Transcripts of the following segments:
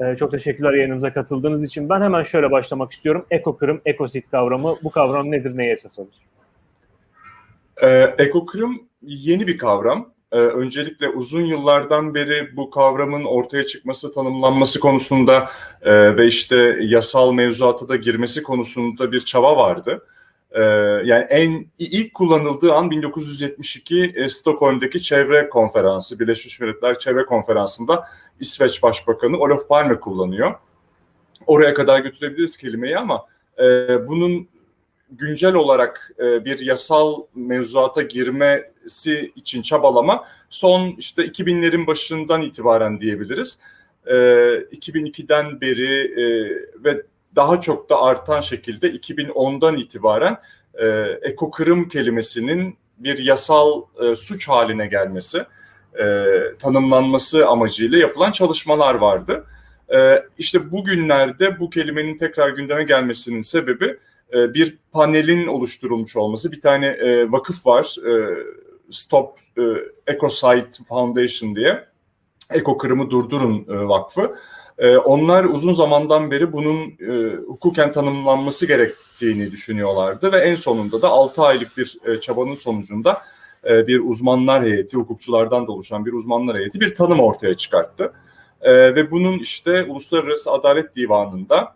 Ee, çok teşekkürler yayınımıza katıldığınız için. Ben hemen şöyle başlamak istiyorum. Ekokırım, ekosit kavramı. Bu kavram nedir, neye esas alır? Ee, ekokırım yeni bir kavram. Ee, öncelikle uzun yıllardan beri bu kavramın ortaya çıkması, tanımlanması konusunda e, ve işte yasal mevzuata da girmesi konusunda bir çaba vardı. Ee, yani en ilk kullanıldığı an 1972 e, Stockholm'daki çevre konferansı, Birleşmiş Milletler Çevre Konferansı'nda İsveç Başbakanı Olof Palme kullanıyor. Oraya kadar götürebiliriz kelimeyi ama e, bunun güncel olarak e, bir yasal mevzuata girmesi için çabalama son işte 2000'lerin başından itibaren diyebiliriz. E, 2002'den beri e, ve daha çok da artan şekilde 2010'dan itibaren e, ekokırım kelimesinin bir yasal e, suç haline gelmesi, e, tanımlanması amacıyla yapılan çalışmalar vardı. E, işte bugünlerde bu kelimenin tekrar gündeme gelmesinin sebebi e, bir panelin oluşturulmuş olması. Bir tane e, vakıf var, e, Stop e, Ecocide Foundation diye. Eko Kırımı Durdurun e, Vakfı. E, onlar uzun zamandan beri bunun e, hukuken tanımlanması gerektiğini düşünüyorlardı ve en sonunda da 6 aylık bir e, çabanın sonucunda e, bir uzmanlar heyeti, hukukçulardan da oluşan bir uzmanlar heyeti bir tanım ortaya çıkarttı. E, ve bunun işte Uluslararası Adalet Divanı'nda,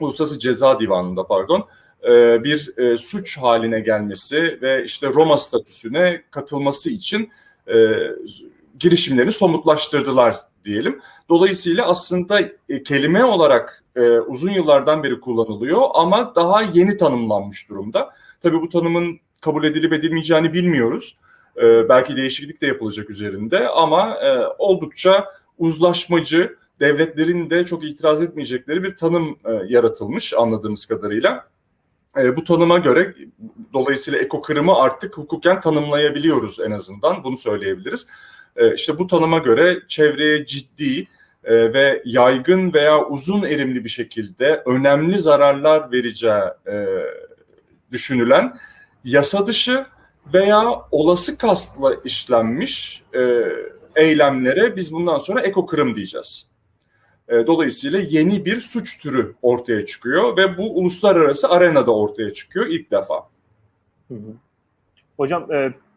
Uluslararası Ceza Divanı'nda pardon, e, bir e, suç haline gelmesi ve işte Roma statüsüne katılması için e, girişimlerini somutlaştırdılar diyelim. Dolayısıyla aslında kelime olarak uzun yıllardan beri kullanılıyor ama daha yeni tanımlanmış durumda. Tabii bu tanımın kabul edilip edilmeyeceğini bilmiyoruz. belki değişiklik de yapılacak üzerinde ama oldukça uzlaşmacı, devletlerin de çok itiraz etmeyecekleri bir tanım yaratılmış anladığımız kadarıyla. E, bu tanıma göre dolayısıyla eko kırımı artık hukuken tanımlayabiliyoruz en azından bunu söyleyebiliriz. E, işte bu tanıma göre çevreye ciddi e, ve yaygın veya uzun erimli bir şekilde önemli zararlar vereceği e, düşünülen yasa dışı veya olası kastla işlenmiş e, eylemlere biz bundan sonra eko kırım diyeceğiz. Dolayısıyla yeni bir suç türü ortaya çıkıyor ve bu uluslararası arenada ortaya çıkıyor ilk defa. Hı hı. Hocam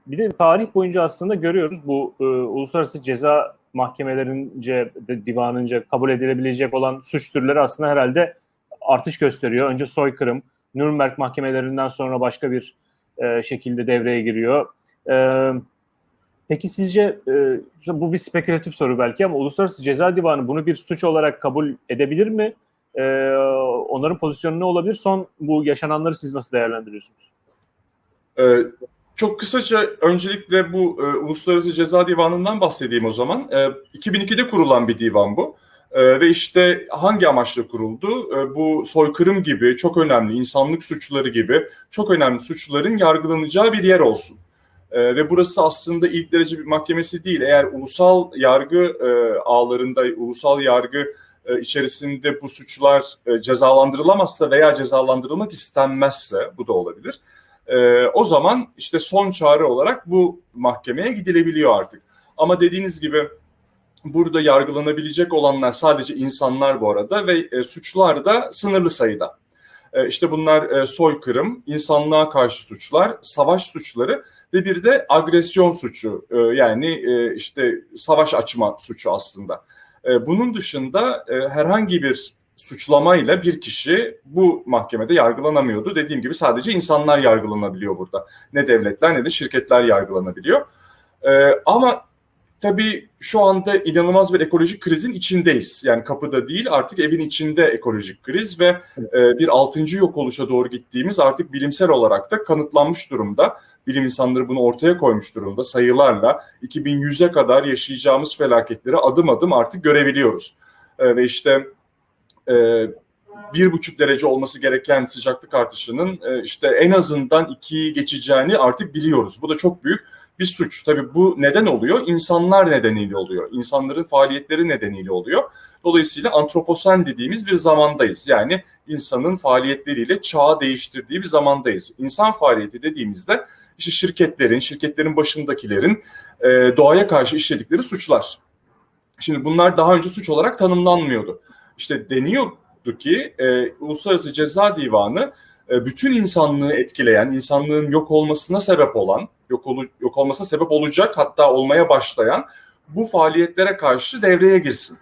bir de tarih boyunca aslında görüyoruz bu e, uluslararası ceza mahkemelerince, divanınca kabul edilebilecek olan suç türleri aslında herhalde artış gösteriyor. Önce soykırım, Nürnberg mahkemelerinden sonra başka bir e, şekilde devreye giriyor. E, Peki sizce e, bu bir spekülatif soru belki ama Uluslararası Ceza Divanı bunu bir suç olarak kabul edebilir mi? E, onların pozisyonu ne olabilir? Son bu yaşananları siz nasıl değerlendiriyorsunuz? Ee, çok kısaca öncelikle bu e, Uluslararası Ceza Divanı'ndan bahsedeyim o zaman. E, 2002'de kurulan bir divan bu. E, ve işte hangi amaçla kuruldu? E, bu soykırım gibi çok önemli insanlık suçları gibi çok önemli suçların yargılanacağı bir yer olsun. E, ve burası aslında ilk derece bir mahkemesi değil. Eğer ulusal yargı e, ağlarında, ulusal yargı e, içerisinde bu suçlar e, cezalandırılamazsa veya cezalandırılmak istenmezse, bu da olabilir. E, o zaman işte son çare olarak bu mahkemeye gidilebiliyor artık. Ama dediğiniz gibi burada yargılanabilecek olanlar sadece insanlar bu arada ve e, suçlar da sınırlı sayıda. E, işte bunlar e, soykırım, insanlığa karşı suçlar, savaş suçları ve bir de agresyon suçu e, yani e, işte savaş açma suçu aslında. E, bunun dışında herhangi bir suçlamayla bir kişi bu mahkemede yargılanamıyordu. Dediğim gibi sadece insanlar yargılanabiliyor burada. Ne devletler ne de şirketler yargılanabiliyor. ama tabii şu anda inanılmaz bir ekolojik krizin içindeyiz. Yani kapıda değil artık evin içinde ekolojik kriz ve e, bir altıncı yok oluşa doğru gittiğimiz artık bilimsel olarak da kanıtlanmış durumda. Bilim insanları bunu ortaya koymuş durumda sayılarla 2100'e kadar yaşayacağımız felaketleri adım adım artık görebiliyoruz. E, ve işte bir buçuk derece olması gereken sıcaklık artışının e, işte en azından ikiyi geçeceğini artık biliyoruz. Bu da çok büyük bir suç. Tabii bu neden oluyor? İnsanlar nedeniyle oluyor. İnsanların faaliyetleri nedeniyle oluyor. Dolayısıyla antroposen dediğimiz bir zamandayız. Yani insanın faaliyetleriyle çağı değiştirdiği bir zamandayız. İnsan faaliyeti dediğimizde işte şirketlerin, şirketlerin başındakilerin e, doğaya karşı işledikleri suçlar. Şimdi bunlar daha önce suç olarak tanımlanmıyordu. İşte deniyordu ki e, Uluslararası Ceza Divanı e, bütün insanlığı etkileyen, insanlığın yok olmasına sebep olan, yok, olu, yok olmasına sebep olacak hatta olmaya başlayan bu faaliyetlere karşı devreye girsin.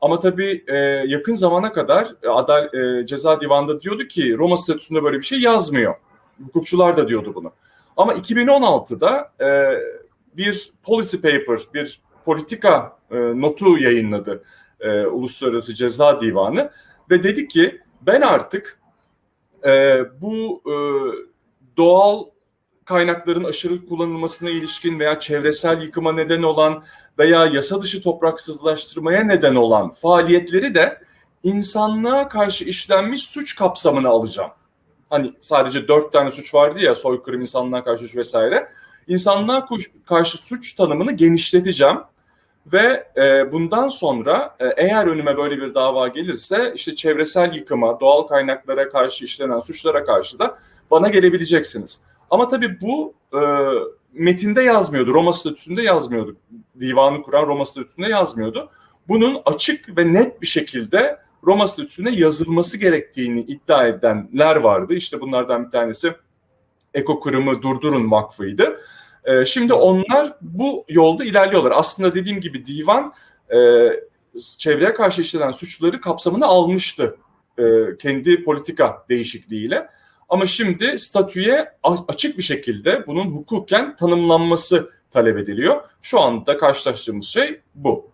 Ama tabii e, yakın zamana kadar e, Adal e, Ceza Divanı'nda diyordu ki Roma statüsünde böyle bir şey yazmıyor. Hukukçular da diyordu bunu. Ama 2016'da e, bir policy paper, bir politika e, notu yayınladı e, Uluslararası Ceza Divanı ve dedi ki ben artık e, bu e, doğal kaynakların aşırı kullanılmasına ilişkin veya çevresel yıkıma neden olan veya yasa dışı topraksızlaştırmaya neden olan faaliyetleri de insanlığa karşı işlenmiş suç kapsamına alacağım. Hani sadece dört tane suç vardı ya soykırım, insanlığa karşı suç vesaire. İnsanlığa karşı suç tanımını genişleteceğim ve e, bundan sonra e, eğer önüme böyle bir dava gelirse işte çevresel yıkıma, doğal kaynaklara karşı işlenen suçlara karşı da bana gelebileceksiniz. Ama tabii bu e, metinde yazmıyordu, Roma statüsünde yazmıyordu. Divanı kuran Roma statüsünde yazmıyordu. Bunun açık ve net bir şekilde Roma statüsüne yazılması gerektiğini iddia edenler vardı. İşte bunlardan bir tanesi Eko Kırım'ı Durdurun Vakfı'ydı. E, şimdi onlar bu yolda ilerliyorlar. Aslında dediğim gibi divan e, çevreye karşı işlenen suçları kapsamına almıştı e, kendi politika değişikliğiyle. Ama şimdi statüye açık bir şekilde bunun hukuken tanımlanması talep ediliyor. Şu anda karşılaştığımız şey bu.